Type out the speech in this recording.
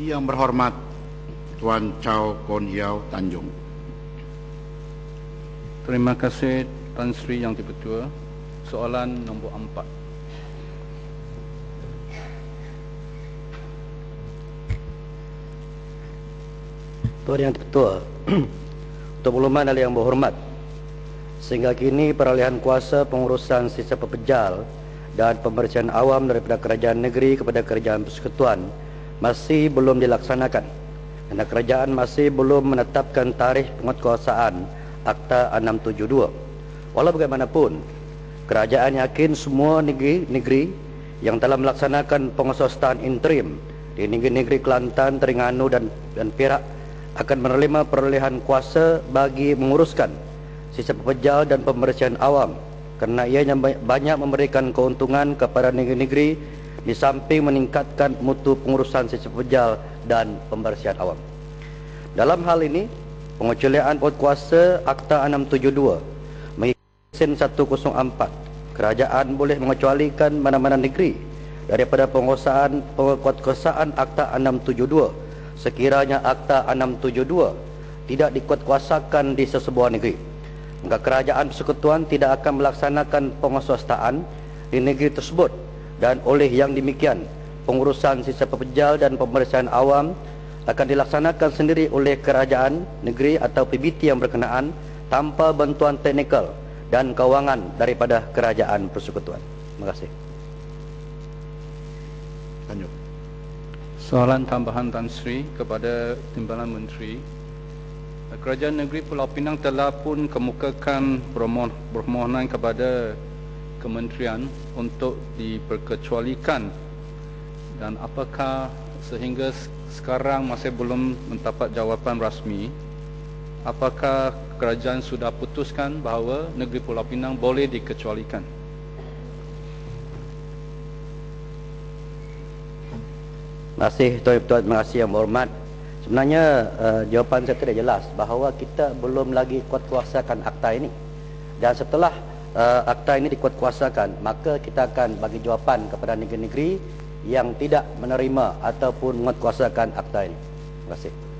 Yang berhormat Tuan Chow Kon Yau Tanjung. Terima kasih Tan Sri Yang Dipertua. Soalan nombor empat. Tuan Yang Dipertua, Untuk Makluman dari Yang Berhormat, sehingga kini peralihan kuasa pengurusan sisa pepejal dan pembersihan awam daripada kerajaan negeri kepada kerajaan persekutuan masih belum dilaksanakan kerana kerajaan masih belum menetapkan tarikh penguatkuasaan Akta 672. Walau bagaimanapun, kerajaan yakin semua negeri-negeri yang telah melaksanakan penguasaan interim di negeri-negeri Kelantan, Terengganu dan, dan Perak akan menerima perolehan kuasa bagi menguruskan sisa pepejal dan pembersihan awam kerana ianya banyak memberikan keuntungan kepada negeri-negeri di samping meningkatkan mutu pengurusan sisa pepejal dan pembersihan awam. Dalam hal ini, pengecualian kuasa Akta 672 mengikut Sen 104, kerajaan boleh mengecualikan mana-mana negeri daripada penguasaan penguasaan Akta 672 sekiranya Akta 672 tidak dikuatkuasakan di sesebuah negeri. Maka kerajaan persekutuan tidak akan melaksanakan penguasaan di negeri tersebut dan oleh yang demikian pengurusan sisa pepejal dan pemeriksaan awam akan dilaksanakan sendiri oleh kerajaan negeri atau PBT yang berkenaan tanpa bantuan teknikal dan kewangan daripada kerajaan persekutuan. Terima kasih. Lanjut. Soalan tambahan Tan Sri kepada Timbalan Menteri. Kerajaan Negeri Pulau Pinang telah pun kemukakan permohonan kepada kementerian untuk diperkecualikan dan apakah sehingga sekarang masih belum mendapat jawapan rasmi apakah kerajaan sudah putuskan bahawa negeri Pulau Pinang boleh dikecualikan Terima kasih tuan-tuan, terima kasih yang berhormat. Sebenarnya uh, jawapan saya tidak jelas bahawa kita belum lagi kuat kuasakan akta ini. Dan setelah uh, akta ini dikuat kuasakan, maka kita akan bagi jawapan kepada negeri-negeri yang tidak menerima ataupun menguat kuasakan akta ini. Terima kasih.